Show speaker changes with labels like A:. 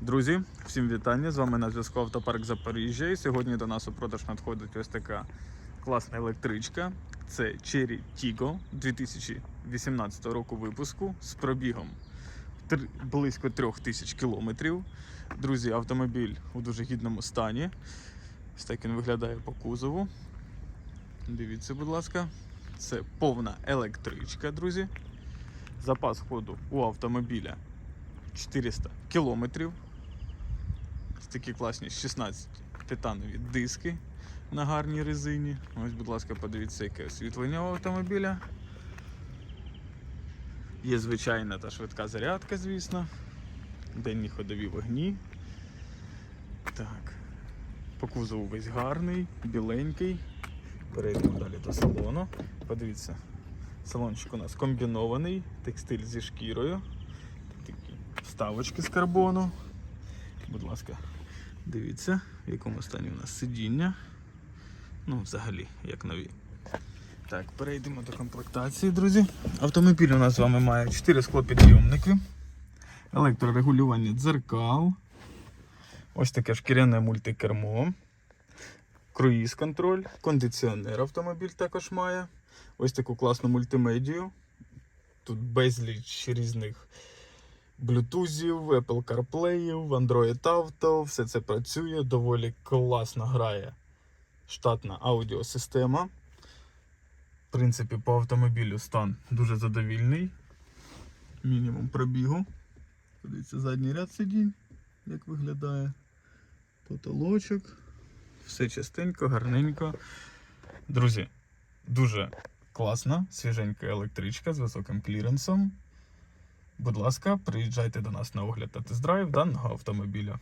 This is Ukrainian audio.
A: Друзі, всім вітання! З вами на зв'язку Автопарк Запоріжжя. І сьогодні до нас у продаж надходить ось така класна електричка. Це Cherry Tiggo 2018 року випуску з пробігом близько 3000 кілометрів. Друзі, автомобіль у дуже гідному стані. Ось так він виглядає по кузову. Дивіться, будь ласка. Це повна електричка, друзі. Запас ходу у автомобіля 400 кілометрів. Такі класні 16 титанові диски на гарній резині. Ось, будь ласка, подивіться, яке освітлення у автомобіля. Є звичайна та швидка зарядка, звісно. Денні ходові вогні. Так. По кузову весь гарний, біленький. Перейдемо далі до салону. Подивіться, салончик у нас комбінований, текстиль зі шкірою. Вставочки з карбону. Будь ласка, дивіться, в якому стані у нас сидіння. Ну, взагалі, як нові. Так, перейдемо до комплектації, друзі. Автомобіль у нас з вами має 4 склопідйомники, електрорегулювання дзеркал, ось таке шкіряне мультикермо, круїз-контроль, кондиціонер автомобіль також має. Ось таку класну мультимедію. Тут безліч різних блютузів, Apple CarPlay, Android Auto, все це працює, доволі класно грає штатна аудіосистема. В принципі, по автомобілю стан дуже задовільний. Мінімум пробігу. Подивіться задній ряд сидінь, як виглядає. Потолочок. Все чистенько, гарненько. Друзі, дуже класна, свіженька електричка з високим кліренсом. Будь ласка, приїжджайте до нас на огляд та тест-драйв даного автомобіля.